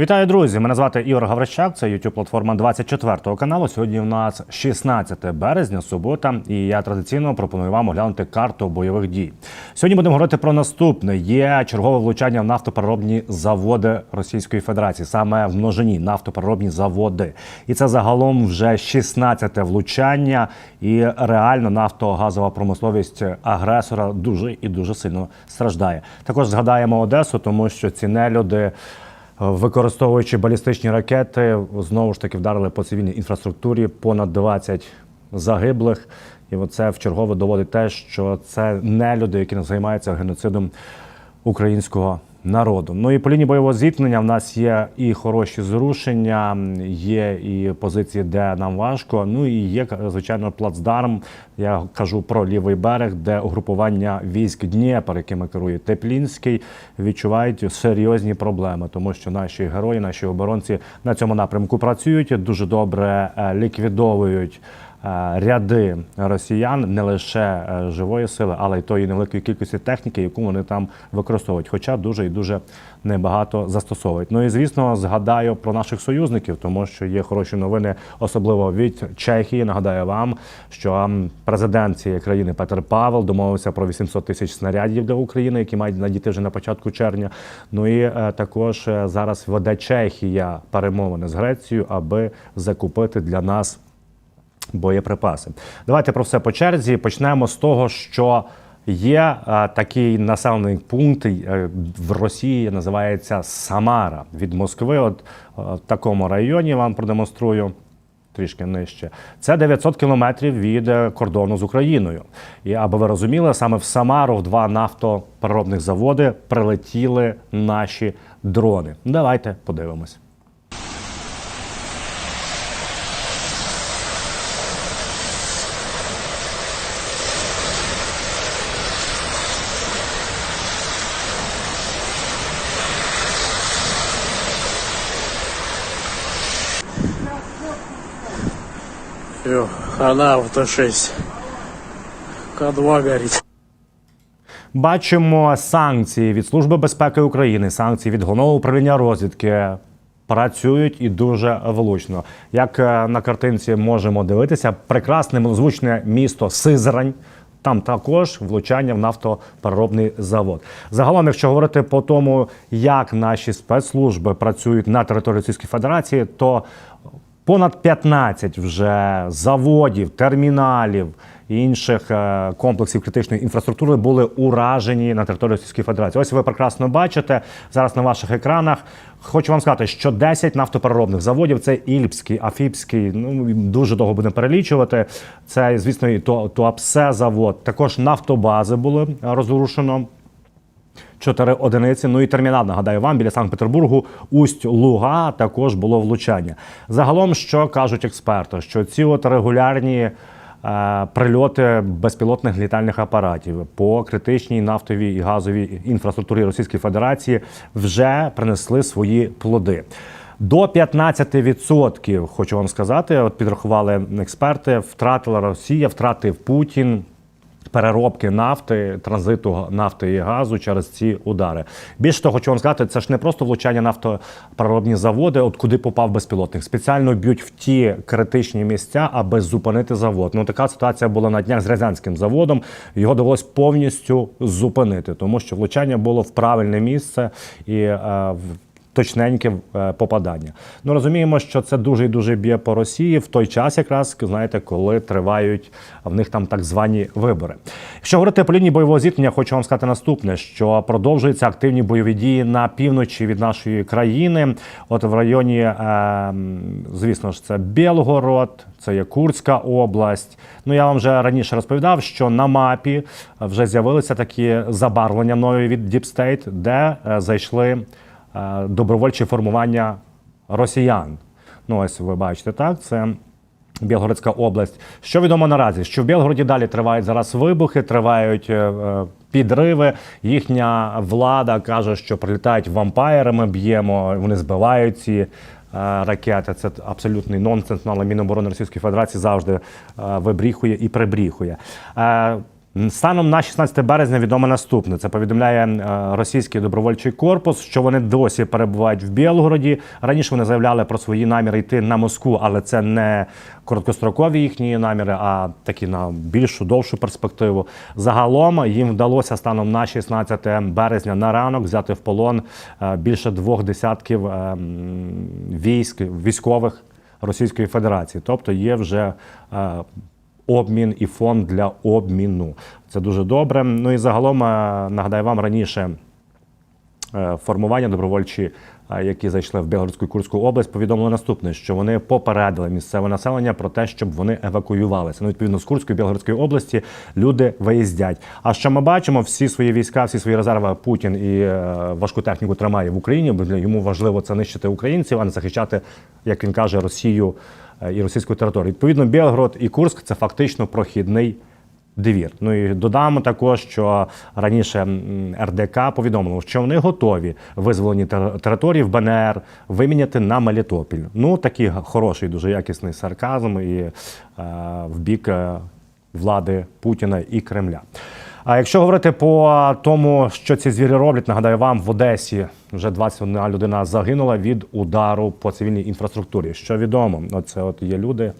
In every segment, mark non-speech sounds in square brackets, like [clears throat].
Вітаю, друзі! Мене звати Ігор Гаврищак. Це youtube платформа 24 каналу. Сьогодні в нас 16 березня, субота, і я традиційно пропоную вам оглянути карту бойових дій. Сьогодні будемо говорити про наступне: є чергове влучання в нафтопереробні заводи Російської Федерації, саме в множині нафтопереробні заводи. І це загалом вже 16 влучання. І реально нафтогазова промисловість агресора дуже і дуже сильно страждає. Також згадаємо Одесу, тому що ці нелюди. Використовуючи балістичні ракети, знову ж таки вдарили по цивільній інфраструктурі понад 20 загиблих. І оце вчергове доводить те, що це не люди, які займаються геноцидом українського народу. Ну і по лінії бойового зіткнення в нас є і хороші зрушення, є і позиції, де нам важко. Ну і є звичайно плацдарм. Я кажу про лівий берег, де угрупування військ Дніпр, якими керує Теплінський, відчувають серйозні проблеми, тому що наші герої, наші оборонці на цьому напрямку працюють дуже добре е, ліквідовують. Е, Ряди росіян не лише е, живої сили, але й тої невеликої кількості техніки, яку вони там використовують, хоча дуже і дуже небагато застосовують. Ну і звісно, згадаю про наших союзників, тому що є хороші новини, особливо від Чехії. Нагадаю вам, що президент цієї країни Петер Павел домовився про 800 тисяч снарядів для України, які мають надійти вже на початку червня. Ну і е, також зараз веде Чехія перемовини з Грецією, аби закупити для нас боєприпаси. Давайте про все по черзі. Почнемо з того, що є такий населений пункт е, в Росії, називається Самара від Москви. От е, в такому районі вам продемонструю. Трішки нижче. Це 900 кілометрів від е, кордону з Україною. І аби ви розуміли, саме в Самару в два нафтопереробних заводи прилетіли наші дрони. Давайте подивимось. Все, хана АВТ-6. К2 горит. Бачимо санкції від Служби безпеки України, санкції від головного управління розвідки. Працюють і дуже влучно. Як е, на картинці можемо дивитися, прекрасне милозвучне місто Сизрань. Там також влучання в нафтопереробний завод. Загалом, якщо говорити по тому, як наші спецслужби працюють на території Російської Федерації, то понад 15 вже заводів, терміналів і інших е, комплексів критичної інфраструктури були уражені на території Російської Федерації. Ось ви прекрасно бачите зараз на ваших екранах. Хочу вам сказати, що 10 нафтопереробних заводів це Ільпський, Афіпський. Ну дуже довго будемо перелічувати. Це, звісно, і Туапсе завод. Також нафтобази були розрушено. Чотири одиниці. Ну і термінал, нагадаю вам, біля Санкт-Петербургу, усть Луга також було влучання. Загалом, що кажуть експерти, що ці от регулярні е, прильоти безпілотних літальних апаратів по критичній нафтовій і газовій інфраструктурі Російської Федерації вже принесли свої плоди. До 15%, хочу вам сказати, от підрахували експерти, втратила Росія, втратив Путін переробки нафти, транзиту нафти і газу через ці удари. Більше того, хочу вам сказати, це ж не просто влучання нафтопереробні заводи, от куди попав безпілотник. Спеціально б'ють в ті критичні місця, аби зупинити завод. Ну така ситуація була на днях з Рязанським заводом. Його довелось повністю зупинити, тому що влучання було в правильне місце і е, в точненьке е, попадання. Ну розуміємо, що це дуже і дуже б'є по Росії в той час, якраз знаєте, коли тривають в них там так звані вибори. Якщо говорити по лінії бойового зіткнення, хочу вам сказати наступне: що продовжуються активні бойові дії на півночі від нашої країни. От в районі, е, звісно ж, це Білгород, це є Курська область. Ну я вам вже раніше розповідав, що на мапі вже з'явилися такі забарвлення нові від State, де е, зайшли е, добровольчі формування росіян. Ну, ось ви бачите, так, це Білгородська область. Що відомо наразі? Що в Білгороді далі тривають зараз вибухи, тривають е, е, підриви. Їхня влада каже, що прилітають вампайрами, б'ємо, вони збивають ці. Ракети це абсолютний нонсенс, ну, але Міноборони Російської Федерації завжди вибріхує і прибріхує. Станом на 16 березня відомо наступне. Це повідомляє е, російський добровольчий корпус, що вони досі перебувають в Білгороді. Раніше вони заявляли про свої наміри йти на Москву, але це не короткострокові їхні наміри, а такі на більшу довшу перспективу. Загалом їм вдалося станом на 16 березня на ранок взяти в полон е, більше двох десятків е, військ військових Російської Федерації. Тобто є вже обмін і фонд для обміну. Це дуже добре. Ну і загалом е, нагадаю вам раніше. е, Формування добровольчі, е, які зайшли в Білгородську і Курську область, повідомили наступне, що вони попередили місцеве населення про те, щоб вони евакуювалися. Ну, відповідно, з Курської і Білгородської області люди виїздять. А що ми бачимо, всі свої війська, всі свої резерви Путін і важку техніку тримає в Україні, бо йому важливо це нищити українців, а не захищати, як він каже, Росію і російську територію. Відповідно, Білгород і Курськ це фактично прохідний двір. Ну і додамо також, що раніше РДК повідомило, що вони готові визволені території в БНР виміняти на Мелітопіль. Ну такий хороший, дуже якісний сарказм і е, в бік е, влади Путіна і Кремля. А якщо говорити по тому, що ці звірі роблять, нагадаю вам, в Одесі вже 21 людина загинула від удару по цивільній інфраструктурі. Що відомо, оце от є люди,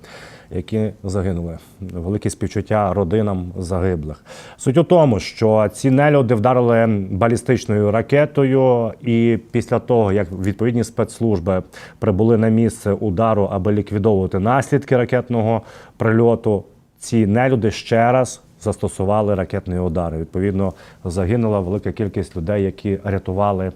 які загинули. Велике співчуття родинам загиблих. Суть у тому, що ці нелюди вдарили балістичною ракетою, і після того, як відповідні спецслужби прибули на місце удару, аби ліквідовувати наслідки ракетного прильоту, ці нелюди ще раз застосували ракетні удари. Відповідно, загинула велика кількість людей, які рятували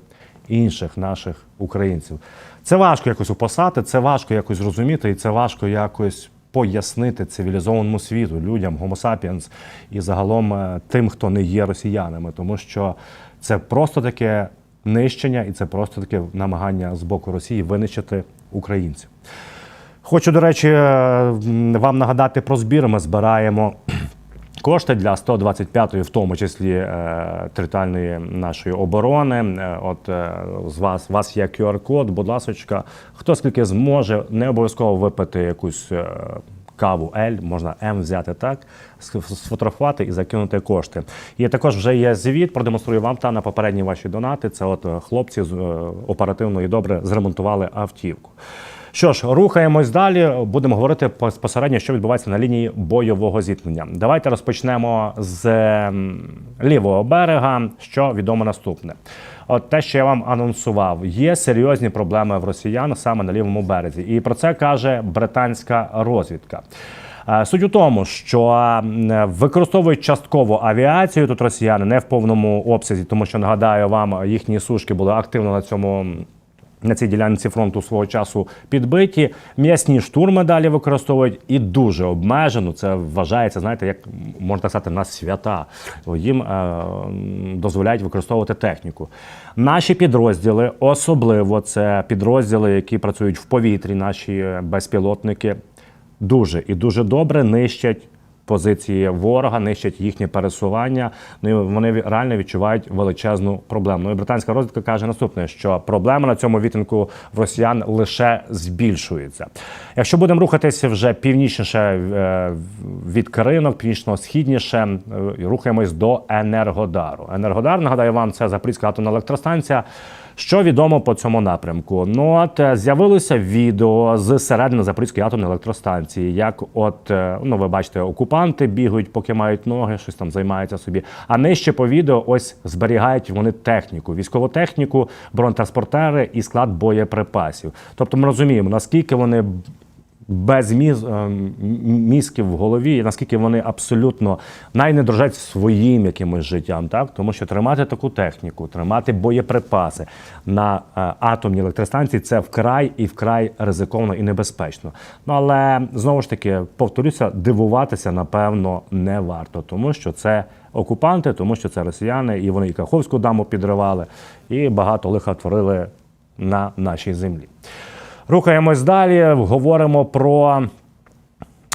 інших наших українців. Це важко якось описати, це важко якось зрозуміти, і це важко якось пояснити цивілізованому світу, людям, sapiens і загалом е, тим, хто не є росіянами, тому що це просто таке нищення, і це просто таке намагання з боку Росії винищити українців. Хочу, до речі, е, вам нагадати про збір. Ми збираємо кошти для 125-ї, в тому числі е, територіальної нашої оборони. Е, От е, з вас, вас є QR-код, будь ласочка, хто скільки зможе, не обов'язково випити якусь. Каву L, можна М взяти так, сфотографувати і закинути кошти. І також вже є звіт, продемонструю вам та на попередні ваші донати. Це от хлопці оперативно і добре зремонтували автівку. Що ж, рухаємось далі. Будемо говорити безпосередньо, що відбувається на лінії бойового зіткнення. Давайте розпочнемо з ем, лівого берега. Що відомо наступне. От те, що я вам анонсував, є серйозні проблеми в росіян саме на лівому березі, і про це каже британська розвідка. Е, Суть у тому, що використовують частково авіацію тут росіяни не в повному обсязі, тому що нагадаю вам, їхні сушки були активно на цьому. На цій ділянці фронту свого часу підбиті. М'ясні штурми далі використовують і дуже обмежено. Це вважається, знаєте, як можна сказати, на свята. Їм е, дозволяють використовувати техніку. Наші підрозділи, особливо це підрозділи, які працюють в повітрі, наші е, безпілотники, дуже і дуже добре нищать позиції ворога, нищать їхнє пересування. Ну і вони реально відчувають величезну проблему. Ну і британська розвідка каже наступне: що проблема на цьому відтинку в росіян лише збільшується. Якщо будемо рухатися вже північніше е, від Каринок, північно-східніше, е, рухаємось до Енергодару. Енергодар, нагадаю вам, це Запорізька атомна електростанція. Що відомо по цьому напрямку? Ну от е, з'явилося відео з середини Запорізької атомної електростанції. Як, от е, ну ви бачите, окупанти бігають, поки мають ноги, щось там займаються собі. А нижче по відео ось зберігають вони техніку, військову техніку, бронетранспортери і склад боєприпасів. Тобто ми розуміємо, наскільки вони без міз, е, мізків в голові, наскільки вони абсолютно най не дружать своїм якимось життям, так тому що тримати таку техніку, тримати боєприпаси на е, атомній електростанції це вкрай і вкрай ризиковано і небезпечно. Ну але знову ж таки повторюся, дивуватися напевно не варто, тому що це окупанти, тому що це росіяни, і вони і Каховську даму підривали, і багато лиха творили на нашій землі. Рухаємось далі. Говоримо про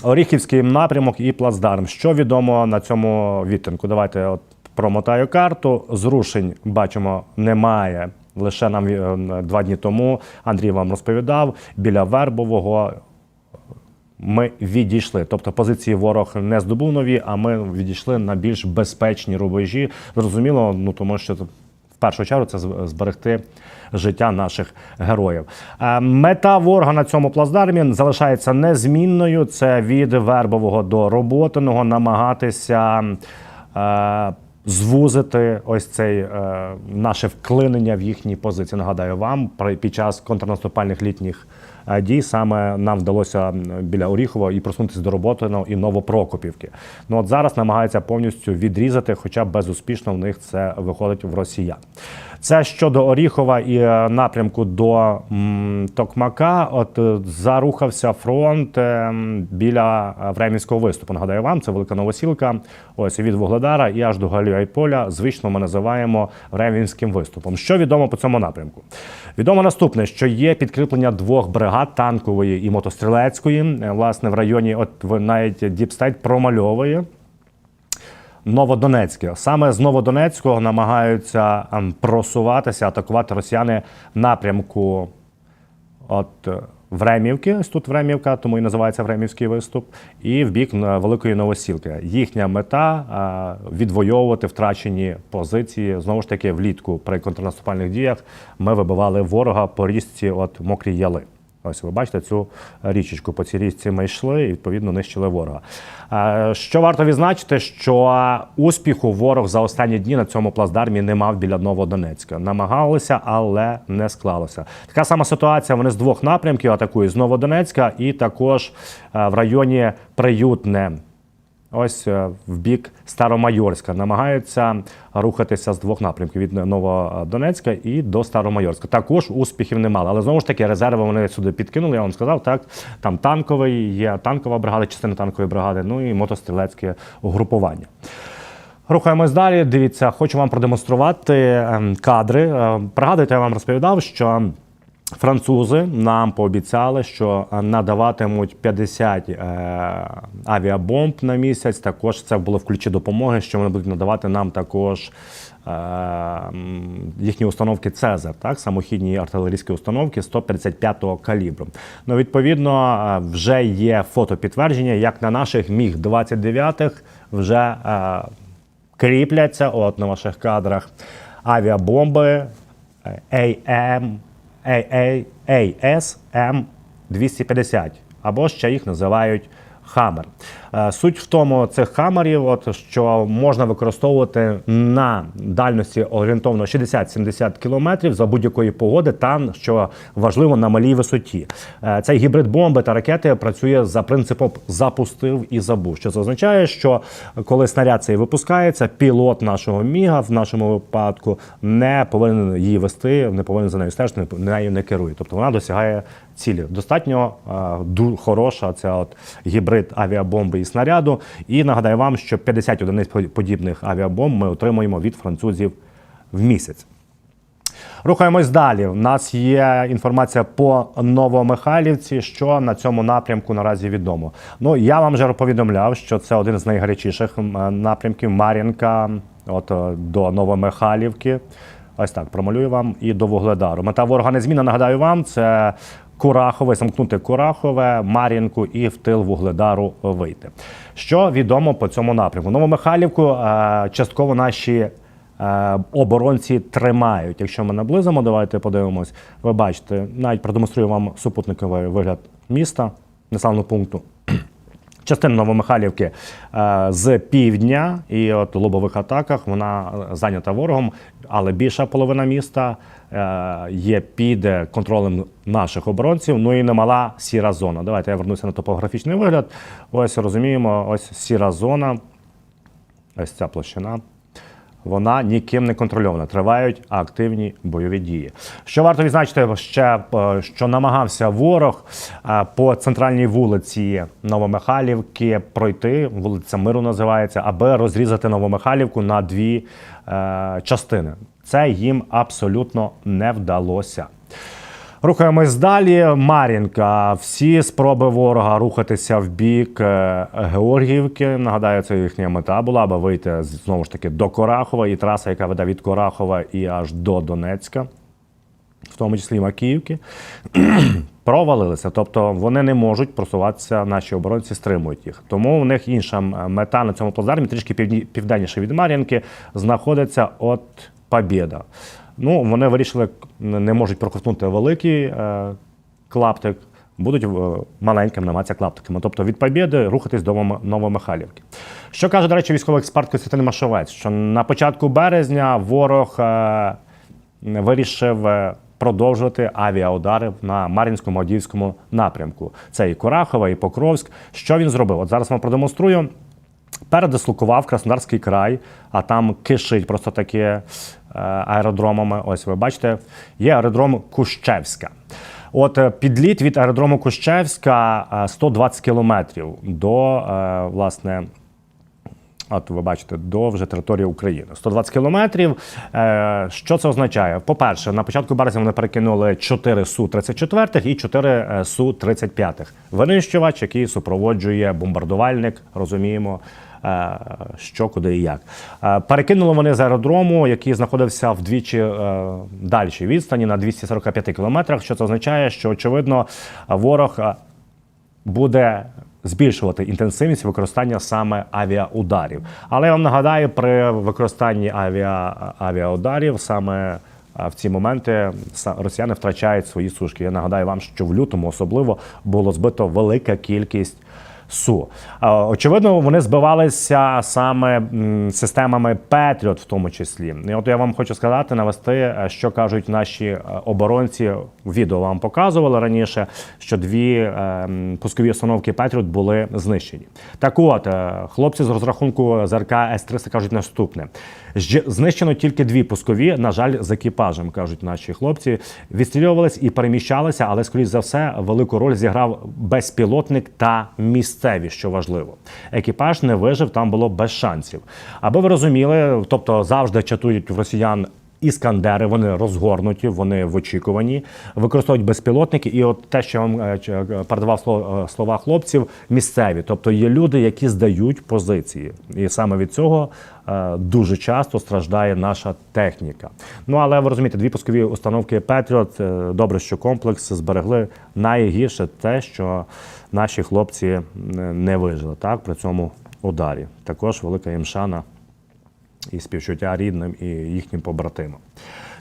Оріхівський напрямок і плацдарм. Що відомо на цьому відтинку? Давайте от промотаю карту. Зрушень бачимо немає. Лише нам е, два дні тому Андрій вам розповідав біля Вербового ми відійшли. Тобто позиції ворог не здобув нові, а ми відійшли на більш безпечні рубежі. Зрозуміло, ну тому що в першу чергу це зберегти життя наших героїв. Е, Мета ворога на цьому плацдармі залишається незмінною. Це від вербового до роботиного намагатися. е, Звузити ось цей е, наше вклинення в їхні позиції. Нагадаю вам, під час контрнаступальних літніх е, дій саме нам вдалося біля Оріхова і просунутися до Роботиного і Новопрокопівки. Ну от зараз намагаються повністю відрізати, хоча безуспішно в них це виходить в росіян. Це щодо Оріхова і е, напрямку до Токмака. От е, зарухався фронт е, біля Времівського виступу. Нагадаю вам, це велика новосілка. Ось від Вугледара і аж до Галіайполя. Звично ми називаємо Времівським виступом. Що відомо по цьому напрямку? Відомо наступне, що є підкріплення двох бригад танкової і мотострілецької. Власне, в районі, от навіть Діпстейт промальовує. Новодонецьке. Саме з Новодонецького намагаються ем, просуватися, атакувати росіяни в напрямку от Времівки. Ось тут Времівка, тому і називається Времівський виступ, і в бік Великої Новосілки. Їхня мета е, відвоювати втрачені позиції. Знову ж таки, влітку при контрнаступальних діях ми вибивали ворога по річці от Мокрі Яли. Ось ви бачите цю річечку. По цій річці ми йшли і відповідно нищили ворога. Е, Що варто відзначити, що успіху ворог за останні дні на цьому плацдармі не мав біля Новодонецька. Намагалися, але не склалося. Така сама ситуація. Вони з двох напрямків атакують з Новодонецька і також е, в районі Приютне. Ось е, в бік Старомайорська намагаються рухатися з двох напрямків від Новодонецька і до Старомайорська. Також успіхів не мали. Але знову ж таки резерви вони сюди підкинули. Я вам сказав, так там танковий є танкова бригада, частина танкової бригади, ну і мотострілецьке угрупування. Рухаємось далі. Дивіться, хочу вам продемонструвати ем, кадри. Е, Пригадуєте, я вам розповідав, що французи нам пообіцяли, що е, надаватимуть 50 е, авіабомб на місяць. Також це було в ключі допомоги, що вони будуть надавати нам також. е, Їхні установки Цезар, так самохідні артилерійські установки 155-го калібру. Ну, відповідно, вже є фотопідтвердження, як на наших міг 29 вже кріпляться от на ваших кадрах авіабомби AM, AA, ASM 250 або ще їх називають Хаммер. Е, Суть в тому цих хамерів, от, що можна використовувати на дальності орієнтовно 60-70 кілометрів за будь-якої погоди, там що важливо на малій висоті. Е, Цей гібрид бомби та ракети працює за принципом запустив і забув. Що це означає, що коли снаряд цей випускається, пілот нашого міга в нашому випадку не повинен її вести, не повинен за нею стежити, нею не керує. Тобто вона досягає цілі. Достатньо е, хороша ця от гібрид авіабомби і снаряду. І нагадаю вам, що 50 одиниць подібних авіабомб ми отримуємо від французів в місяць. Рухаємось далі. У нас є інформація по Новомихайлівці, що на цьому напрямку наразі відомо. Ну я вам вже повідомляв, що це один з найгарячіших напрямків Мар'їнка, от е, до Новомихайлівки. Ось так промалюю вам і до Вугледару. Мета ворога незмінна, нагадаю вам, це Курахове, замкнути Курахове, Мар'їнку і в тил Вугледару вийти. Що відомо по цьому напрямку? Новомихайлівку е, частково наші е, оборонці тримають. Якщо ми наблизимо, давайте подивимось. Ви бачите, навіть продемонструю вам супутниковий вигляд міста, населеного пункту. Частина Новомихайлівки е, з півдня і от в лобових атаках вона е, зайнята ворогом, але більша половина міста е, є під контролем наших оборонців. Ну і немала сіра зона. Давайте я вернуся на топографічний вигляд. Ось розуміємо, ось сіра зона, ось ця площина. Вона ніким не контрольована. Тривають активні бойові дії. Що варто відзначити ще, е, що намагався ворог е, по центральній вулиці Новомихайлівки пройти, вулиця Миру називається, аби розрізати Новомихайлівку на дві е, частини. Це їм абсолютно не вдалося. Рухаємось далі. Мар'їнка. Всі спроби ворога рухатися в бік е, Георгіївки. Нагадаю, це їхня мета була, аби вийти знову ж таки до Корахова і траса, яка веде від Корахова і аж до Донецька. В тому числі Макіївки, [clears throat] провалилися. Тобто вони не можуть просуватися, наші оборонці стримують їх. Тому у них інша мета на цьому плацдармі, трішки південніше від Мар'їнки, знаходиться от Побєда. Ну, вони вирішили, не можуть проковтнути великий е, клаптик, будуть е, маленьким намагатися клаптиками. Тобто від Побєди рухатись до Новомихайлівки. Що каже, до речі, військовий експерт Костянтин Машовець, що на початку березня ворог е, вирішив е, продовжувати авіаудари на Мар'їнському Авдіївському напрямку. Це і Курахова, і Покровськ. Що він зробив? От зараз вам продемонструю. Передислокував Краснодарський край, а там кишить просто таки е, аеродромами. Ось ви бачите, є аеродром Кущевська. От е, підліт від аеродрому Кущевська е, 120 кілометрів до е, власне. От ви бачите, до вже території України. 120 кілометрів. Е, що це означає? По-перше, на початку березня вони перекинули 4 Су-34 і 4 е, Су-35. Винищувач, який супроводжує бомбардувальник, розуміємо, е, що, куди і як. Е, перекинули вони з аеродрому, який знаходився вдвічі е, дальшій відстані на 245 кілометрах. Що це означає? Що, очевидно, ворог. е, буде збільшувати інтенсивність використання саме авіаударів. Але я вам нагадаю, при використанні авіа, авіаударів саме в ці моменти росіяни втрачають свої сушки. Я нагадаю вам, що в лютому особливо було збито велика кількість. Су. Очевидно, вони збивалися саме системами Петріот, в тому числі. І от я вам хочу сказати, навести, е, що кажуть наші е, оборонці. Відео вам показували раніше, що дві е, пускові установки Петріот були знищені. Так от, хлопці з розрахунку ЗРК С-300 кажуть наступне: знищено тільки дві пускові, на жаль, з екіпажем, кажуть наші хлопці. Відстрілювались і переміщалися, але, скоріш за все, велику роль зіграв безпілотник та місцеві, що важливо. Екіпаж не вижив, там було без шансів. Аби ви розуміли, тобто завжди чатують росіян. Іскандери, вони розгорнуті, вони в очікуванні, використовують безпілотники. І от те, що я вам е, е, передавав е, слова хлопців, місцеві, тобто є люди, які здають позиції, і саме від цього дуже часто страждає наша техніка. Ну але ви розумієте, дві пускові установки Петріот. Добре, що комплекс зберегли. Найгірше те, що наші хлопці е, не вижили так при цьому ударі. Також велика їм шана і співчуття рідним і їхнім побратимам.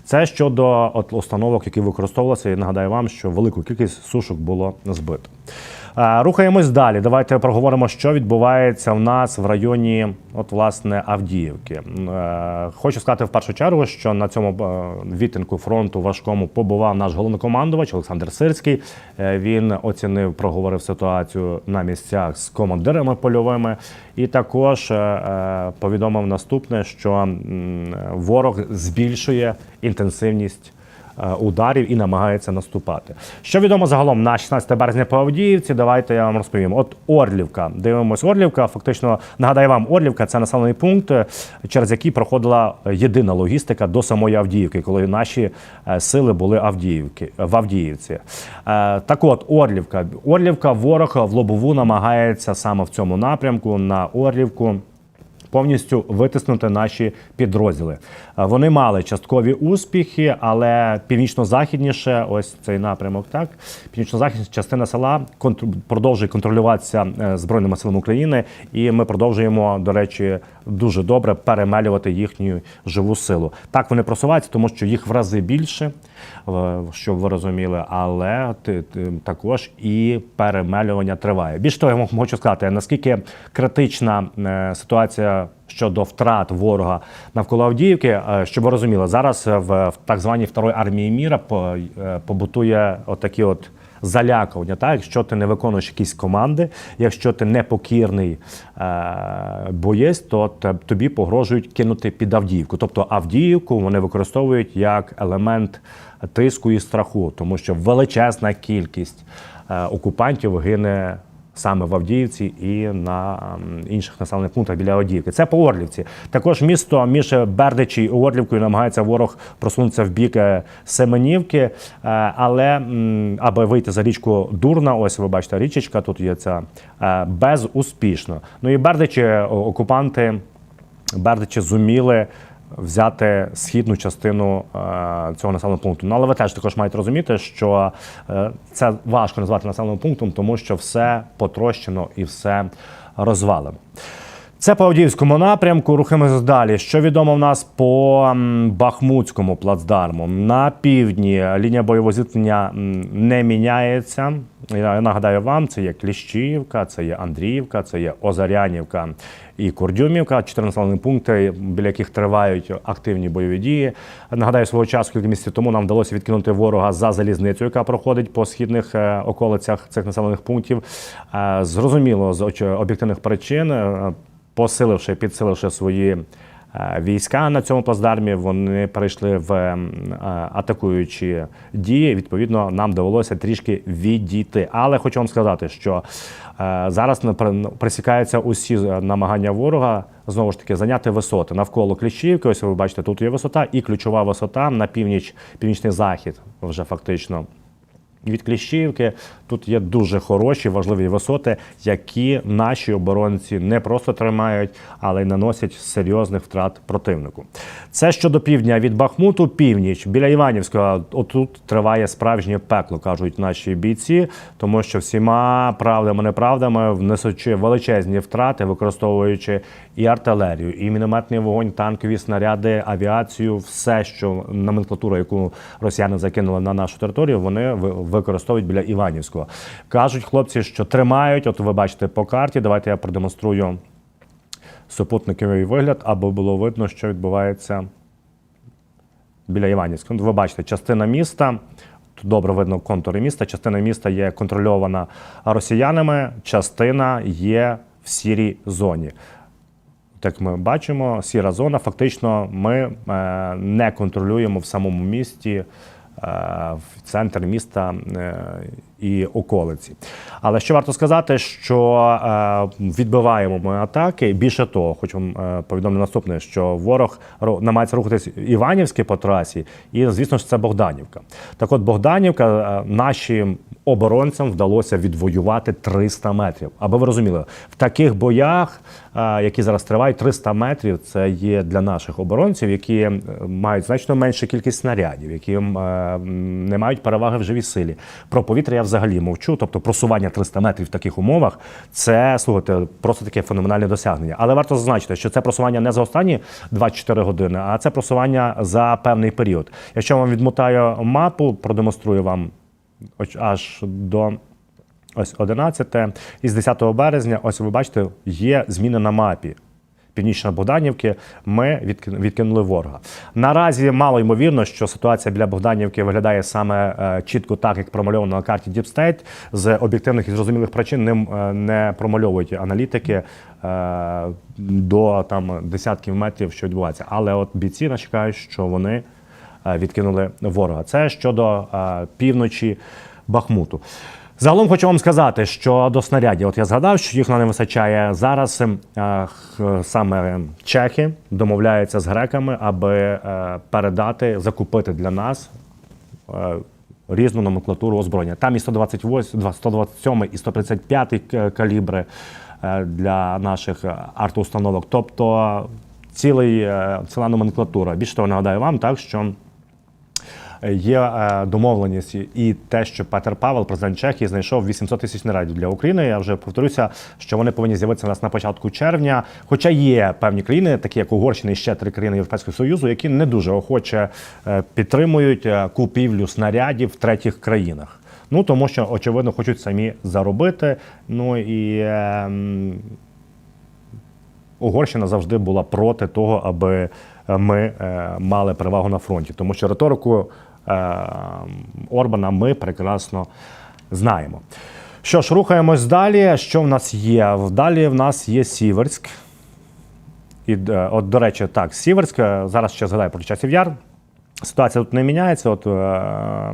Це щодо от установок, які використовувалися. І нагадаю вам, що велику кількість сушок було збито. Е, Рухаємось далі. Давайте проговоримо, що відбувається в нас в районі, от власне, Авдіївки. Е, Хочу сказати в першу чергу, що на цьому е, відтинку фронту важкому побував наш головнокомандувач Олександр Сирський. Він оцінив, проговорив ситуацію на місцях з командирами польовими, і також повідомив наступне, що ворог збільшує інтенсивність ударів і намагається наступати. Що відомо загалом на 16 березня по Авдіївці, давайте я вам розповім. От Орлівка. Дивимось Орлівка. Фактично, нагадаю вам, Орлівка це населений пункт, е, через який проходила єдина логістика до самої Авдіївки, коли наші е, сили були Авдіївки, в Авдіївці. Е, Так от, Орлівка. Орлівка ворог в лобову намагається саме в цьому напрямку на Орлівку повністю витиснути наші підрозділи. Е, Вони мали часткові успіхи, але північно-західніше, ось цей напрямок, так північно-західна частина села контр- продовжує контролюватися е, збройними силами України, і ми продовжуємо, до речі, дуже добре перемелювати їхню живу силу. Так вони просуваються, тому що їх в рази більше, е, щоб ви розуміли, але також і перемелювання триває. Більше того, я хочу сказати, наскільки критична ситуація щодо втрат ворога навколо Авдіївки, е, щоб ви розуміли, зараз в, в так званій Второї армії міра е, побутує отакі от. Залякування, так, якщо ти не виконуєш якісь команди, якщо ти непокірний е, боєць, то тобі погрожують кинути під Авдіївку. Тобто Авдіївку вони використовують як елемент тиску і страху, тому що величезна кількість е, окупантів гине саме в Авдіївці і на інших населених пунктах біля Авдіївки. Це по Орлівці. Також місто між Бердичі і Орлівкою намагається ворог просунутися в бік е, Семенівки, е, але аби вийти за річку Дурна, ось ви бачите, річечка тут є ця е, безуспішно. Ну і Бердичі окупанти Бердичі зуміли взяти східну частину е, цього населеного пункту. Ну, але ви теж також маєте розуміти, що е, це важко назвати населеним пунктом, тому що все потрощено і все розвалено. Це по Авдіївському напрямку. Рухаємося далі. Що відомо в нас по Бахмутському плацдарму? На півдні лінія бойового зіткнення не міняється. Я нагадаю вам, це є Кліщівка, це є Андріївка, це є Озарянівка і Курдюмівка. Чотири населені пункти, біля яких тривають активні бойові дії. Нагадаю, свого часу кілька місяців тому нам вдалося відкинути ворога за залізницю, яка проходить по східних е, околицях цих населених пунктів. Е, Зрозуміло, з об'єктивних причин. Посиливши, підсиливши свої е, війська на цьому плацдармі, вони перейшли в е, атакуючі дії. Відповідно, нам довелося трішки відійти. Але хочу вам сказати, що е, зараз присікаються усі намагання ворога. Знову ж таки, зайняти висоти навколо Кліщівки. Ось ви бачите, тут є висота, і ключова висота на північ, північний захід вже фактично від Кліщівки. Тут є дуже хороші, важливі висоти, які наші оборонці не просто тримають, але й наносять серйозних втрат противнику. Це щодо півдня від Бахмуту, північ біля Іванівського. Отут триває справжнє пекло, кажуть наші бійці, тому що всіма правдами, неправдами, внесучи величезні втрати, використовуючи і артилерію, і мінометний вогонь, танкові снаряди, авіацію, все, що номенклатура, яку росіяни закинули на нашу територію, вони ви- використовують біля Іванівського. Кажуть хлопці, що тримають. От ви бачите по карті. Давайте я продемонструю супутниковий вигляд, аби було видно, що відбувається біля Іванівського. Ви бачите, частина міста. Добре видно контури міста. Частина міста є контрольована росіянами, частина є в сірій зоні. Так ми бачимо, сіра зона. Фактично, ми е, не контролюємо в самому місті, в центр міста е, і околиці. Але що варто сказати, що е, відбиваємо ми атаки. Більше того, хочу вам е, повідомити наступне, що ворог ро- намагається рухатись Іванівське по трасі, і звісно ж це Богданівка. Так от Богданівка е, нашим оборонцям вдалося відвоювати 300 метрів. Аби ви розуміли, в таких боях, які зараз тривають, 300 метрів це є для наших оборонців, які мають значно меншу кількість снарядів, які не мають переваги в живій силі. Про повітря я взагалі мовчу. Тобто просування 300 метрів в таких умовах це слухайте, просто таке феноменальне досягнення. Але варто зазначити, що це просування не за останні 24 години, а це просування за певний період. Якщо вам відмотаю мапу, продемонструю вам аж до. Ось 11 і з 10 березня, ось ви бачите, є зміни на мапі. Північно Богданівки ми відкинули ворога. Наразі мало ймовірно, що ситуація біля Богданівки виглядає саме е, чітко так, як промальовано на карті State. З об'єктивних і зрозумілих причин ним е, не промальовують аналітики е, до там десятків метрів, що відбувається. Але от бійці наші кажуть, що вони відкинули ворога. Це щодо півночі Бахмуту. Загалом хочу вам сказати, що до снарядів, от я згадав, що їх нам не вистачає зараз. е, Саме чехи домовляються з греками, аби е, передати, закупити для нас е, різну номенклатуру озброєння. Там і 128, 127 і 135 к- калібри для наших артустановок. Тобто цілий, ціла номенклатура. Більше того, нагадаю вам, так що. Є е, домовленість і те, що Петер Павел, президент Чехії, знайшов 800 тисяч снарядів для України. Я вже повторюся, що вони повинні з'явитися у нас на початку червня. Хоча є певні країни, такі як Угорщина і ще три країни Європейського Союзу, які не дуже охоче е, підтримують е, купівлю снарядів в третіх країнах. Ну тому що очевидно хочуть самі заробити. Ну і е, Угорщина завжди була проти того, аби ми мали перевагу на фронті, тому що риторику Орбана ми прекрасно знаємо. Що ж, рухаємось далі. Що в нас є? Далі в нас є Сіверськ. І, е, от, до речі, так, Сіверськ, е, зараз ще згадаю про часів яр. Ситуація тут не міняється. От е,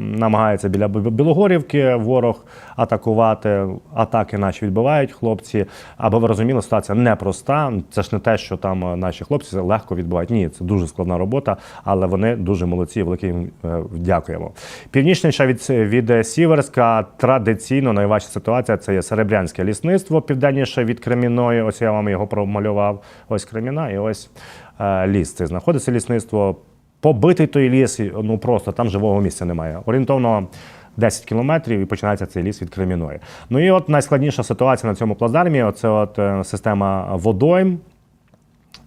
намагається біля Білогорівки ворог атакувати. Атаки наші відбивають хлопці. Аби ви розуміли, ситуація непроста. Це ж не те, що там е, наші хлопці легко відбивають. Ні, це дуже складна робота, але вони дуже молодці. Велике їм е, дякуємо. Північніше від, від Сіверська традиційно найважча ситуація це є Серебрянське лісництво, південніше від Креміної. Ось я вам його промалював. Ось Креміна і ось е, ліс. Це знаходиться лісництво. Побитий той ліс, ну просто там живого місця немає. Орієнтовно 10 кілометрів і починається цей ліс від Креміної. Ну і от найскладніша ситуація на цьому плацдармі це от е, система водойм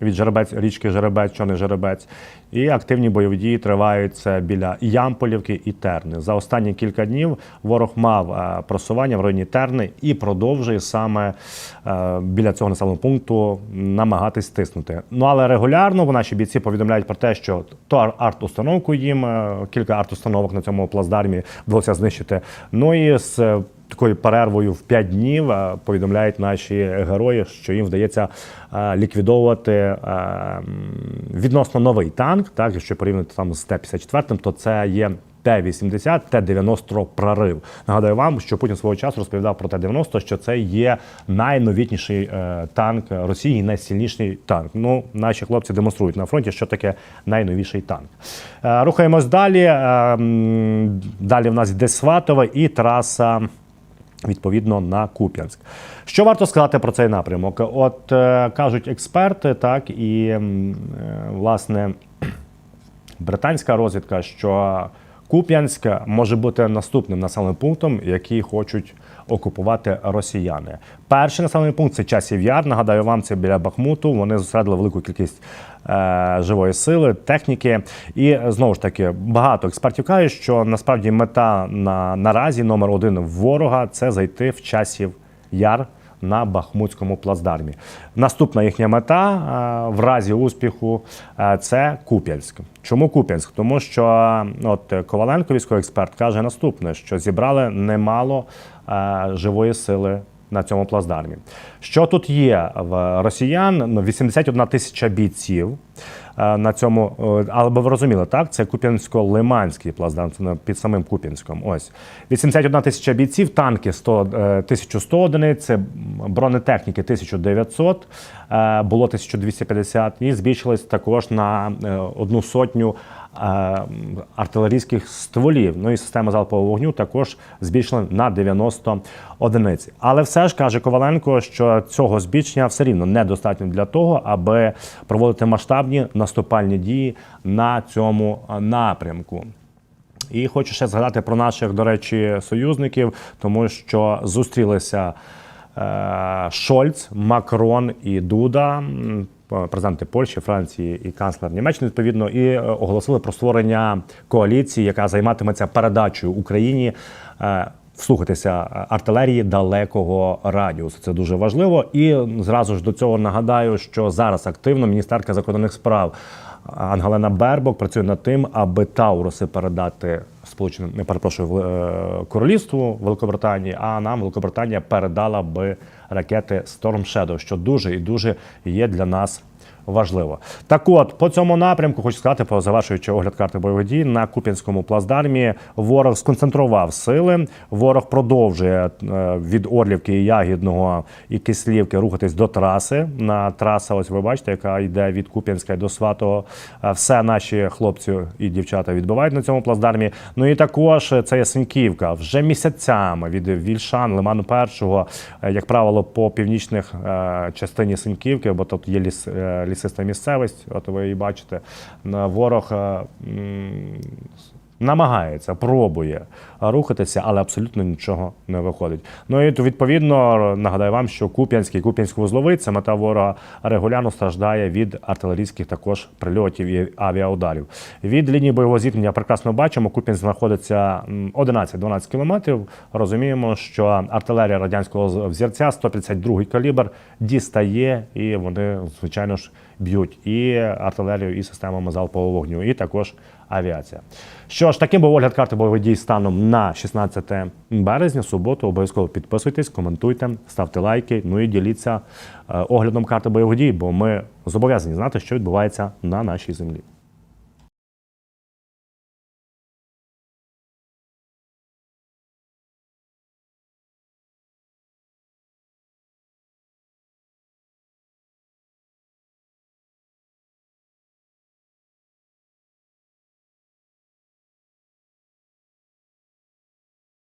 від жеребець, річки Жеребець, Чорний Жеребець. І активні бойові дії триваються біля Ямполівки і Терни. За останні кілька днів ворог мав е, просування в районі Терни і продовжує саме е, біля цього населеного пункту намагатись стиснути. Ну але регулярно наші бійці повідомляють про те, що то арт-установку їм е, кілька арт-установок на цьому плацдармі вдалося знищити. Ну і з такою перервою в 5 днів е, повідомляють наші герої, що їм вдається е, ліквідовувати е, відносно новий танк. Так, якщо порівняти там з Т-54, то це є. Т-80, Т-90 прорив. Нагадаю вам, що Путін свого часу розповідав про Т-90, що це є найновітніший е, танк Росії, найсильніший танк. Ну, наші хлопці демонструють на фронті, що таке найновіший танк. Е, рухаємось далі. Е, далі в нас йде Сватове і траса відповідно на Куп'янськ. Що варто сказати про цей напрямок? От е, кажуть експерти, так і е, власне британська розвідка, що Куп'янськ може бути наступним населеним пунктом, який хочуть окупувати росіяни. Перший населений пункт це часів яр. Нагадаю вам, це біля Бахмуту. Вони зосередили велику кількість е, живої сили, техніки. І знову ж таки, багато експертів кажуть, що насправді мета на наразі номер один ворога це зайти в часів яр на Бахмутському плацдармі. Наступна їхня мета е, в разі успіху е, це Куп'янськ. Чому Куп'янськ? Тому що от Коваленко, військовий експерт, каже наступне: що зібрали немало живої сили. На цьому плацдармі. Що тут є в росіян? Ну, 81 тисяча бійців е, на цьому, е, але ви розуміли, так? Це Куп'янсько-Лиманський плацдарм, це під самим Куп'янськом. Ось 81 тисяча бійців, танки 100, е, 1100 одиниць, бронетехніки 1900, е, було 1250 і збільшилось також на е, одну сотню е, артилерійських стволів. Ну і система залпового вогню також збільшила на 90 одиниць. Але все ж каже Коваленко, що цього збільшення все рівно недостатньо для того, аби проводити масштабні наступальні дії на цьому напрямку. І хочу ще згадати про наших, до речі, союзників, тому що зустрілися е, Шольц, Макрон і Дуда, президенти Польщі, Франції і канцлер Німеччини, відповідно, і е, оголосили про створення коаліції, яка займатиметься передачею Україні. е, Вслухатися е, артилерії далекого радіусу. Це дуже важливо. І зразу ж до цього нагадаю, що зараз активно міністерка закордонних справ Ангелена Бербок працює над тим, аби Тауруси передати сполученим, не перепрошую, е, королівству Великобританії, а нам Великобританія передала би ракети Storm Shadow, що дуже і дуже є для нас важливо. Так от, по цьому напрямку хочу сказати, по завершуючи огляд карти бойових дій на Куп'янському плацдармі, ворог сконцентрував сили. Ворог продовжує е, від Орлівки Ягідного і Кислівки рухатись до траси. На траса, ось ви бачите, яка йде від Куп'янська до Сватого. Е, Все наші хлопці і дівчата відбивають на цьому плацдармі. Ну і також це є Синьківка. Вже місяцями від Вільшан, Лиману Першого, е, як правило, по північних е, частині Синьківки, бо тут є ліс, е, лісиста місцевість, от ви її бачите. Ворог е, намагається, пробує рухатися, але абсолютно нічого не виходить. Ну і відповідно нагадаю вам, що Куп'янський, Куп'янськ-Вузловий, це мета ворога регулярно страждає від артилерійських також прильотів і авіаударів. Від лінії бойового зіткнення прекрасно бачимо. Куп'янськ знаходиться м, 11-12 кілометрів. Розуміємо, що артилерія радянського взірця 152 калібр дістає, і вони звичайно ж б'ють і артилерію, і системами залпового вогню, і також авіація. Що ж, таким був огляд карти бойових дій станом на 16 березня, суботу. Обов'язково підписуйтесь, коментуйте, ставте лайки. Ну і діліться е, оглядом карти бойових дій, бо ми зобов'язані знати, що відбувається на нашій землі.